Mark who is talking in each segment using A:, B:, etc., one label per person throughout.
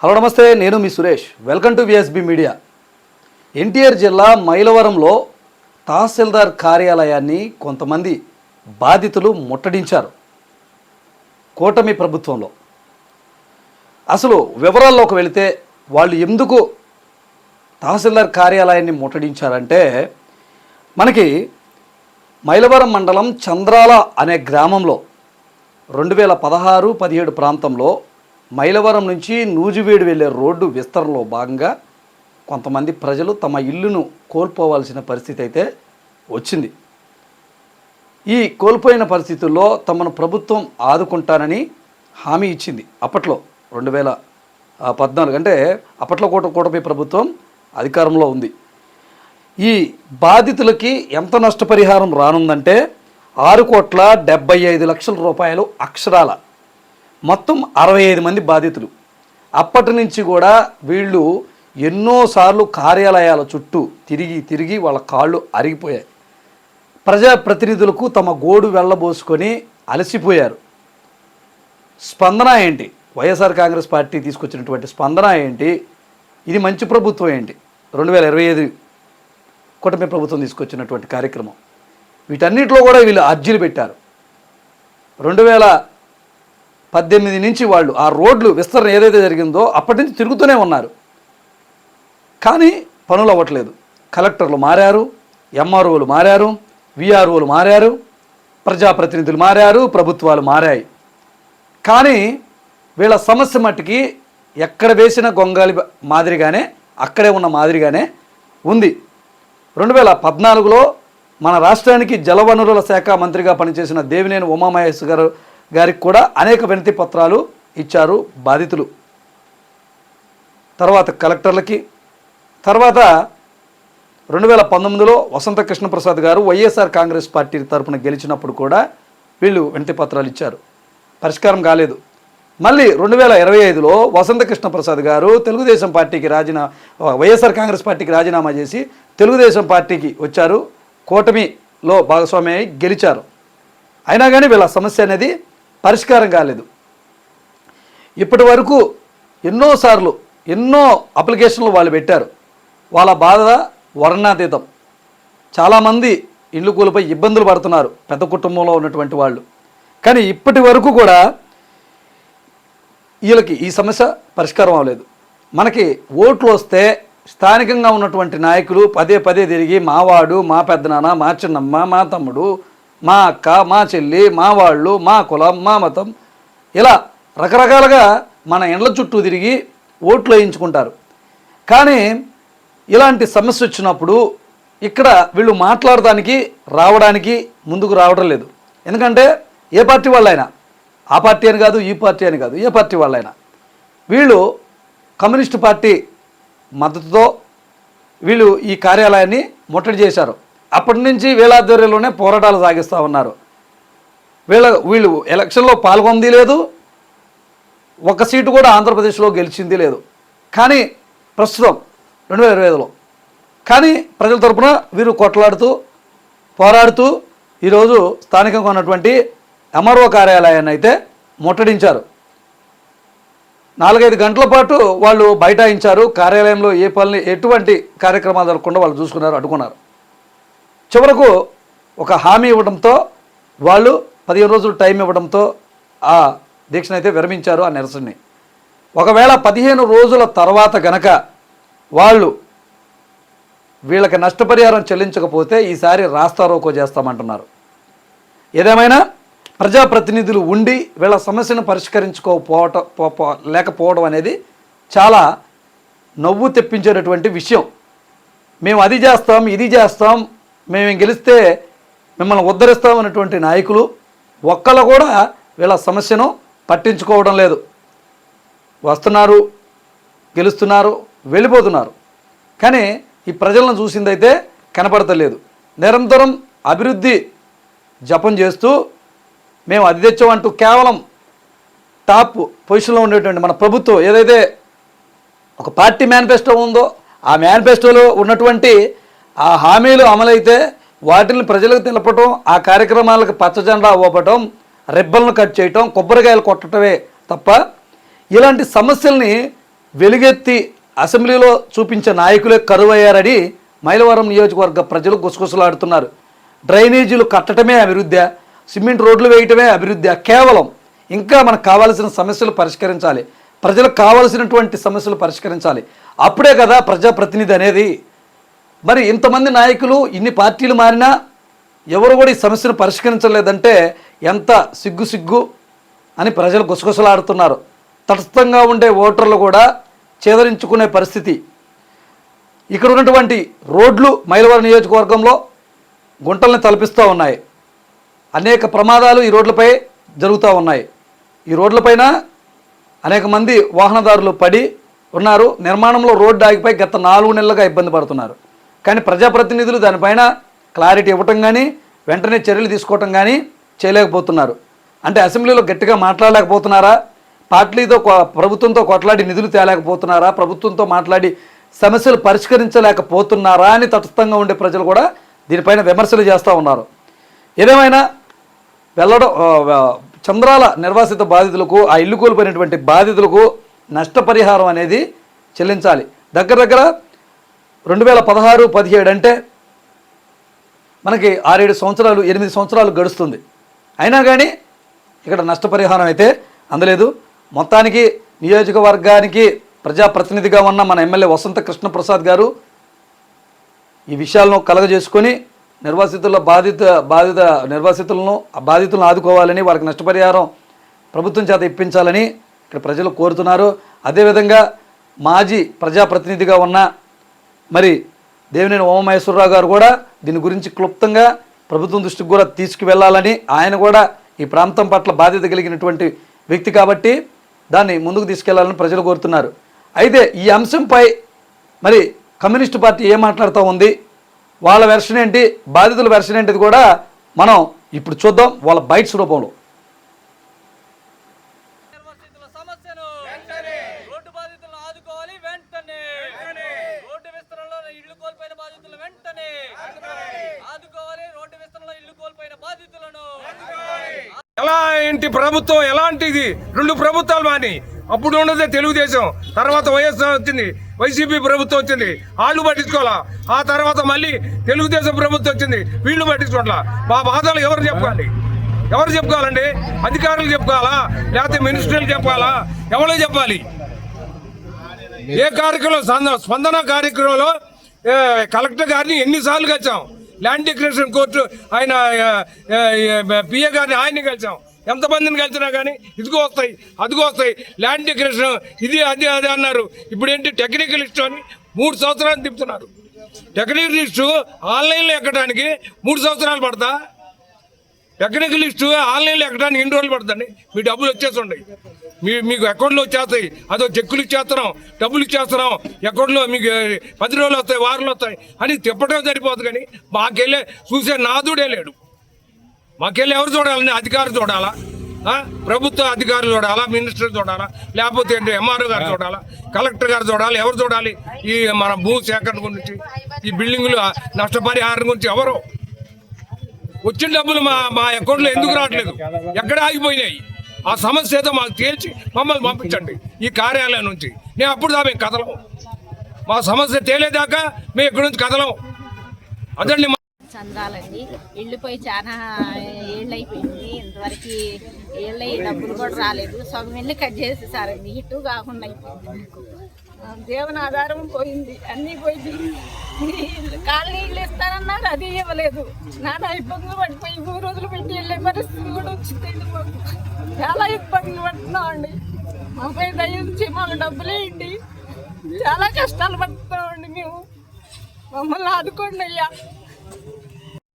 A: Hello నమస్తే నేను మీ Suresh. Welcome to VSB media NTR జిల్లా మైలవరంలో తహసీల్దార్ కార్యాలయాన్ని కొంతమంది బాధితులు ముట్టడించారు కూటమి ప్రభుత్వంలో. అసలు వివరాల్లోకి వెళితే వాళ్ళు ఎందుకు తహసీల్దార్ కార్యాలయాన్ని ముట్టడించారంటే మనకి మైలవరం మండలం చంద్రాల అనే గ్రామంలో రెండు వేల పదహారు పదిహేడు ప్రాంతంలో మైలవరం నుంచి నూజివీడు వెళ్ళే రోడ్డు విస్తరణలో భాగంగా కొంతమంది ప్రజలు తమ ఇల్లును కోల్పోవాల్సిన పరిస్థితి అయితే వచ్చింది. ఈ కోల్పోయిన పరిస్థితుల్లో తమను ప్రభుత్వం ఆదుకుంటానని హామీ ఇచ్చింది. అప్పట్లో రెండు వేల పద్నాలుగు అంటే అప్పట్లో కూట కూటమి ప్రభుత్వం అధికారంలో ఉంది. ఈ బాధితులకి ఎంత నష్టపరిహారం రానుందంటే ఆరు కోట్ల డెబ్బై ఐదు లక్షల రూపాయలు అక్షరాల మొత్తం అరవై ఐదు మంది బాధితులు. అప్పటి నుంచి కూడా వీళ్ళు ఎన్నోసార్లు కార్యాలయాల చుట్టూ తిరిగి తిరిగి వాళ్ళ కాళ్ళు అరిగిపోయాయి. ప్రజాప్రతినిధులకు తమ గోడు వెళ్ళబోసుకొని అలసిపోయారు. స్పందన ఏంటి? వైఎస్ఆర్ కాంగ్రెస్ పార్టీ తీసుకొచ్చినటువంటి స్పందన ఏంటి? ఇది మంచి ప్రభుత్వం ఏంటి? రెండు వేల ఇరవై ఐదు కూటమి ప్రభుత్వం తీసుకొచ్చినటువంటి కార్యక్రమం. వీటన్నిటిలో కూడా వీళ్ళు అర్జీలు పెట్టారు. రెండు వేల పద్దెనిమిది నుంచి వాళ్ళు ఆ రోడ్లు విస్తరణ ఏదైతే జరిగిందో అప్పటి నుంచి తిరుగుతూనే ఉన్నారు. కానీ పనులు అవ్వట్లేదు. కలెక్టర్లు మారారు ఎంఆర్ఓలు మారారు విఆర్ఓలు మారారు ప్రజాప్రతినిధులు మారారు ప్రభుత్వాలు మారాయి. కానీ వీళ్ళ సమస్య మట్టుకి ఎక్కడ వేసిన గొంగాలి మాదిరిగానే అక్కడే ఉన్న మాదిరిగానే ఉంది. రెండు వేల పద్నాలుగులో మన రాష్ట్రానికి జలవనరుల శాఖ మంత్రిగా పనిచేసిన దేవినేని ఉమామహేష్ గారు గారికి కూడా అనేక వినతి పత్రాలు ఇచ్చారు బాధితులు. తర్వాత కలెక్టర్లకి తర్వాత రెండు వేల పంతొమ్మిదిలో వసంత కృష్ణప్రసాద్ గారు వైఎస్ఆర్ కాంగ్రెస్ పార్టీ తరపున గెలిచినప్పుడు కూడా వీళ్ళు వినతి పత్రాలు ఇచ్చారు. పరిష్కారం కాలేదు. మళ్ళీ రెండు వేల ఇరవై ఐదులో వసంత కృష్ణప్రసాద్ గారు తెలుగుదేశం పార్టీకి రాజీనా వైఎస్ఆర్ కాంగ్రెస్ పార్టీకి రాజీనామా చేసి తెలుగుదేశం పార్టీకి వచ్చారు. కూటమిలో భాగస్వామి అయి గెలిచారు. అయినా కానీ వీళ్ళ సమస్య అనేది పరిష్కారం కాలేదు. ఇప్పటి వరకు ఎన్నోసార్లు ఎన్నో అప్లికేషన్లు వాళ్ళు పెట్టారు. వాళ్ళ బాధ వర్ణాతీతం చాలామంది ఇల్లు కూలిపై ఇబ్బందులు పడుతున్నారు పెద్ద కుటుంబంలో ఉన్నటువంటి వాళ్ళు. కానీ ఇప్పటి వరకు కూడా వీళ్ళకి ఈ సమస్య పరిష్కారం అవ్వలేదు. మనకి ఓట్లు వస్తే స్థానికంగా ఉన్నటువంటి నాయకులు పదే పదే తిరిగి మావాడు మా పెద్దనాన్న మా చిన్నమ్మ మా తమ్ముడు మా అక్క మా చెల్లి మా వాళ్ళు మా కులం మా మతం. ఇలా రకరకాలుగా మన ఇండ్ల చుట్టూ తిరిగి ఓట్లు వేయించుకుంటారు. కానీ ఇలాంటి సమస్య వచ్చినప్పుడు ఇక్కడ వీళ్ళు మాట్లాడడానికి రావడానికి ముందుకు రావడం లేదు. ఎందుకంటే ఏ పార్టీ వాళ్ళైనా ఆ పార్టీ అని కాదు ఈ పార్టీ అని కాదు ఏ పార్టీ వాళ్ళైనా. వీళ్ళు కమ్యూనిస్ట్ పార్టీ మద్దతుతో వీళ్ళు ఈ కార్యాలయాన్ని ముట్టడి చేశారు. అప్పటి నుంచి వీళ్ళాధ్వర్యంలోనే పోరాటాలు సాగిస్తూ ఉన్నారు. వీళ్ళ వీళ్ళు ఎలక్షన్లో పాల్గొంది లేదు. ఒక సీటు కూడా ఆంధ్రప్రదేశ్లో గెలిచింది లేదు. కానీ ప్రస్తుతం రెండు వేల ఇరవై ఐదులో. కానీ ప్రజల తరపున వీరు కొట్లాడుతూ పోరాడుతూ ఈరోజు స్థానికంగా ఉన్నటువంటి ఎంఆర్ఓ కార్యాలయాన్ని అయితే ముట్టడించారు. నాలుగైదు గంటల పాటు వాళ్ళు బైఠాయించారు. కార్యాలయంలో ఏ పనులు ఎటువంటి కార్యక్రమాలు జరగకుండా వాళ్ళు చూసుకున్నారు అడ్డుకున్నారు. చివరకు ఒక హామీ ఇవ్వడంతో వాళ్ళు పదిహేను రోజులు టైం ఇవ్వడంతో ఆ దీక్షను అయితే విరమించారు ఆ నిరసనని. ఒకవేళ పదిహేను రోజుల తర్వాత గనక వాళ్ళు వీళ్ళకి నష్టపరిహారం చెల్లించకపోతే ఈసారి రాస్తారోకో చేస్తామంటున్నారు. ఏదేమైనా ప్రజాప్రతినిధులు ఉండి వీళ్ళ సమస్యను పరిష్కరించుకోకపోవటం పో- పో- లేకపోవడం అనేది చాలా నవ్వు తెప్పించేటటువంటి విషయం. మేము అది చేస్తాం ఇది చేస్తాం మేము గెలిస్తే మిమ్మల్ని ఉద్ధరిస్తామన్నటువంటి నాయకులు ఒక్కళ్ళు కూడా వీళ్ళ సమస్యను పట్టించుకోవడం లేదు. వస్తున్నారు గెలుస్తున్నారు వెళ్ళిపోతున్నారు. కానీ ఈ ప్రజలను చూసిందైతే కనపడతలేదు. నిరంతరం అభివృద్ధి జపం చేస్తూ మేము అది తెచ్చామంటూ కేవలం టాప్ పొజిషన్లో ఉండేటువంటి మన ప్రభుత్వం ఏదైతే ఒక పార్టీ మేనిఫెస్టో ఉందో ఆ మేనిఫెస్టోలో ఉన్నటువంటి ఆ హామీలు అమలైతే వాటిని ప్రజలకు తెలపటం ఆ కార్యక్రమాలకు పచ్చజెండా ఊపటం రెబ్బలను కట్ చేయటం కొబ్బరికాయలు కొట్టటమే తప్ప ఇలాంటి సమస్యల్ని వెలుగెత్తి అసెంబ్లీలో చూపించే నాయకులే కరువయ్యారని మైలవరం నియోజకవర్గ ప్రజలు గుసగుసలాడుతున్నారు. డ్రైనేజీలు కట్టడమే అభివృద్ధి సిమెంట్ రోడ్లు వేయటమే అభివృద్ధి కేవలం ఇంకా మనకు కావాల్సిన సమస్యలు పరిష్కరించాలి. ప్రజలకు కావాల్సినటువంటి సమస్యలు పరిష్కరించాలి. అప్పుడే కదా ప్రజాప్రతినిధి అనేది మరి ఇంతమంది నాయకులు ఇన్ని పార్టీలు మారినా ఎవరు కూడా ఈ సమస్యను పరిష్కరించలేదంటే ఎంత సిగ్గు సిగ్గు అని ప్రజలు గుసగుసలాడుతున్నారు. తటస్థంగా ఉండే ఓటర్లు కూడా చేదరించుకునే పరిస్థితి. ఇక్కడ ఉన్నటువంటి రోడ్లు మైలవరం నియోజకవర్గంలో గుంటల్ని తలపిస్తూ ఉన్నాయి. అనేక ప్రమాదాలు ఈ రోడ్లపై జరుగుతూ ఉన్నాయి. ఈ రోడ్లపైన అనేక మంది వాహనదారులు పడి ఉన్నారు. నిర్మాణంలో రోడ్డు ఆగిపోయి గత నాలుగు నెలలుగా ఇబ్బంది పడుతున్నారు. కానీ ప్రజాప్రతినిధులు దానిపైన క్లారిటీ ఇవ్వటం కానీ వెంటనే చర్యలు తీసుకోవటం కానీ చేయలేకపోతున్నారు. అంటే అసెంబ్లీలో గట్టిగా మాట్లాడలేకపోతున్నారా? పార్టీతో ప్రభుత్వంతో కొట్లాడి నిధులు తేలేకపోతున్నారా? ప్రభుత్వంతో మాట్లాడి సమస్యలు పరిష్కరించలేకపోతున్నారా అని తటస్థంగా ఉండే ప్రజలు కూడా దీనిపైన విమర్శలు చేస్తూ ఉన్నారు. ఏదేమైనా వెళ్ళడం చంద్రాల నిర్వాసిత బాధితులకు ఆ ఇల్లు కోల్పోయినటువంటి బాధితులకు నష్టపరిహారం అనేది చెల్లించాలి. దగ్గర దగ్గర రెండు వేల పదహారు పదిహేడు అంటే మనకి ఆరేడు సంవత్సరాలు ఎనిమిది సంవత్సరాలు గడుస్తుంది. అయినా కానీ ఇక్కడ నష్టపరిహారం అయితే అందలేదు. మొత్తానికి నియోజకవర్గానికి ప్రజాప్రతినిధిగా ఉన్న మన ఎమ్మెల్యే వసంత కృష్ణప్రసాద్ గారు ఈ విషయాలను కలగజేసుకొని నిర్వాసితుల బాధిత బాధిత నిర్వాసితులను ఆ బాధితులను ఆదుకోవాలని వారికి నష్టపరిహారం ప్రభుత్వం చేత ఇప్పించాలని ఇక్కడ ప్రజలు కోరుతున్నారు. అదేవిధంగా మాజీ ప్రజాప్రతినిధిగా ఉన్న మరి దేవినేని ఓమహేశ్వరరావు గారు కూడా దీని గురించి క్లుప్తంగా ప్రభుత్వం దృష్టికి కూడా తీసుకువెళ్ళాలని ఆయన కూడా ఈ ప్రాంతం పట్ల బాధ్యత కలిగినటువంటి వ్యక్తి కాబట్టి దాన్ని ముందుకు తీసుకెళ్ళాలని ప్రజలు కోరుతున్నారు. అయితే ఈ అంశంపై మరి కమ్యూనిస్ట్ పార్టీ ఏం మాట్లాడుతూ ఉంది? వాళ్ళ వెర్షన్ ఏంటి? బాధితుల వెర్షన్ ఏంటిది కూడా మనం ఇప్పుడు చూద్దాం. వాళ్ళ బైట్స్ రూపంలో
B: నిర్వాసితుల సమస్యను రోడ్డు బాధితులను ఆదుకోవాలి వెంటనే రోడ్డు విస్తరణలో ఇల్లు కోల్పోయిన బాధితులు వెంటనే ఆదుకోవాలి రోడ్డు విస్తరణలో ఇల్లు కోల్పోయిన బాధితులను
C: ఎలాంటి ప్రభుత్వం ఎలాంటిది? రెండు ప్రభుత్వాలు మాని. అప్పుడు ఉన్నదే తెలుగుదేశం తర్వాత వైఎస్ఆర్ వచ్చింది వైసీపీ ప్రభుత్వం వచ్చింది. వాళ్ళు పట్టించుకోవాలా? ఆ తర్వాత మళ్ళీ తెలుగుదేశం ప్రభుత్వం వచ్చింది వీళ్ళు పట్టించుకోవాలా మా బాధలు ఎవరు చెప్పుకోవాలి? ఎవరు చెప్పుకోవాలండి? అధికారులు చెప్పుకోవాలా? లేకపోతే మినిస్టర్లు చెప్పాలా? ఎవరో చెప్పాలి? ఏ కార్యక్రమం స్పందన కార్యక్రమంలో కలెక్టర్ గారిని ఎన్నిసార్లు కలిసాం? ల్యాండ్ డిక్లరేషన్ కోర్టు ఆయన పిఏ గారిని ఆయన్ని కలిసాం. ఎంతమందిని కలిసినా కానీ ఇదిగో వస్తాయి అదిగో వస్తాయి. ల్యాండ్ డెకరేషన్ ఇది అది అది అన్నారు. ఇప్పుడు ఏంటి టెక్నికల్ ఇష్యూ అని మూడు సంవత్సరాలు తిప్పుతున్నారు. టెక్నికల్ లిస్టు ఆన్లైన్లో ఎక్కడానికి మూడు సంవత్సరాలు పడతా? టెక్నికల్ లిస్టు ఆన్లైన్లో ఎక్కడానికి ఎన్ని రోజులు పడుతుంది? మీ డబ్బులు వచ్చేస్తుంటాయి మీ మీకు అకౌంట్లో వచ్చేస్తాయి. అదో చెక్కులు ఇచ్చేస్తున్నాం డబ్బులు ఇచ్చేస్తున్నాం. అకౌంట్లో మీకు పది రోజులు వస్తాయి వారాలు వస్తాయి. అని తిప్పటం సరిపోతుంది కానీ మాకెళ్ళే చూసే నాదుడే లేడు. మాకెళ్ళి ఎవరు చూడాలని అధికారులు చూడాలా? ప్రభుత్వ అధికారులు చూడాలా? మినిస్టర్ చూడాలా? లేకపోతే ఏంటి? ఎంఆర్ఓ గారు చూడాలా? కలెక్టర్ గారు చూడాలి? ఎవరు చూడాలి? ఈ మన భూ సేకరణ గురించి ఈ బిల్డింగులు నష్టపరిహారం గురించి ఎవరు? వచ్చిన డబ్బులు మా మా అకౌంట్లో ఎందుకు రావట్లేదు? ఎక్కడ ఆగిపోయినాయి? ఆ సమస్య ఏదో మాకు తేల్చి మమ్మల్ని పంపించండి. ఈ కార్యాలయం నుంచి. నేను అప్పుడు దా మేము కదలం. మా సమస్య తేలేదాకా మేము ఇక్కడి నుంచి కదలం. అదండి మా-
D: చంద్రాలండి ఇళ్ళిపోయి చాలా ఏళ్ళు అయిపోయింది ఇంతవరకు ఏళ్ళయి డబ్బులు కూడా రాలేదు. సగం ఇల్లు కట్ చేసేసారండి. ఇటు కాకుండా అయిపోయింది జీవన దేవుని ఆధారం పోయింది. అన్నీ పోయింది కాలనీ ఇల్లు ఇస్తారన్నారు అది ఇవ్వలేదు. నాన్న ఇబ్బందులు పడిపోయి మూడు రోజులు పెట్టి వెళ్ళే పరిస్థితి కూడా వచ్చింది మాకు. చాలా ఇబ్బందులు పడుతున్నాం అండి. మాపై దయించి మాకు డబ్బులేయండి చాలా కష్టాలు పడుతున్నామండి మేము. మమ్మల్ని ఆదుకోండి అయ్యా.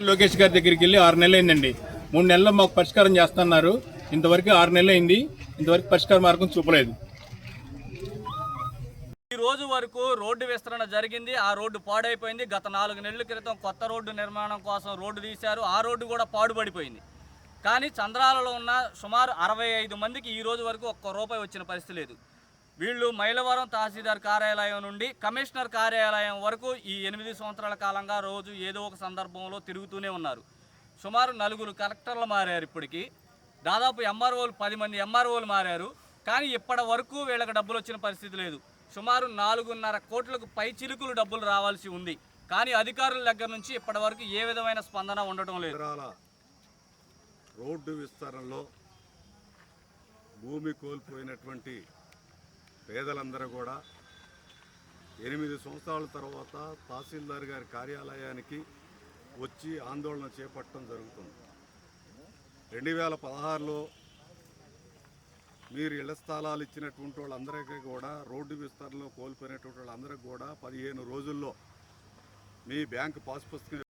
E: లోకేష్ గారి దగ్గరికి వెళ్ళి ఆరు నెలలు అయిందండి మూడు నెలల్లో మాకు పరిష్కారం చేస్తున్నారు. ఇంతవరకు ఆరు నెలలు అయింది ఇంతవరకు పరిష్కార మార్గం చూపలేదు.
B: ఈ రోజు వరకు రోడ్డు విస్తరణ జరిగింది. ఆ రోడ్డు పాడైపోయింది. గత నాలుగు నెలల క్రితం కొత్త రోడ్డు నిర్మాణం కోసం రోడ్డు తీశారు. ఆ రోడ్డు కూడా పాడుపడిపోయింది కానీ చంద్రాలలో ఉన్న సుమారు అరవై ఐదు మందికి ఈ రోజు వరకు ఒక్క రూపాయి వచ్చిన పరిస్థితి లేదు. వీళ్ళు మైలవరం తహసీల్దార్ కార్యాలయం నుండి కమిషనర్ కార్యాలయం వరకు ఈ ఎనిమిది సంవత్సరాల కాలంగా రోజు ఏదో ఒక సందర్భంలో తిరుగుతూనే ఉన్నారు. సుమారు నలుగురు కలెక్టర్లు మారారు ఇప్పటికీ. దాదాపు ఎంఆర్ఓలు పది మంది ఎంఆర్ఓలు మారారు. కానీ ఇప్పటి వరకు వీళ్ళకి డబ్బులు వచ్చిన పరిస్థితి లేదు. సుమారు నాలుగున్నర కోట్లకు పై చిలుకులు డబ్బులు రావాల్సి ఉంది. కానీ అధికారుల దగ్గర నుంచి ఇప్పటివరకు ఏ విధమైన స్పందన ఉండటం లేదు.
F: రోడ్డు విస్తరణలో భూమి కోల్పోయినటువంటి పేదలందరూ కూడా ఎనిమిది సంవత్సరాల తర్వాత తహసీల్దార్ గారి కార్యాలయానికి వచ్చి ఆందోళన చేపట్టడం జరుగుతుంది. రెండు వేల పదహారులో మీరు ఇళ్ళ స్థలాలు ఇచ్చినటువంటి వాళ్ళందరికీ కూడా రోడ్డు విస్తరణలో కోల్పోయినటువంటి వాళ్ళందరికీ కూడా పదిహేను రోజుల్లో మీ బ్యాంక్ పాస్ పుస్తకం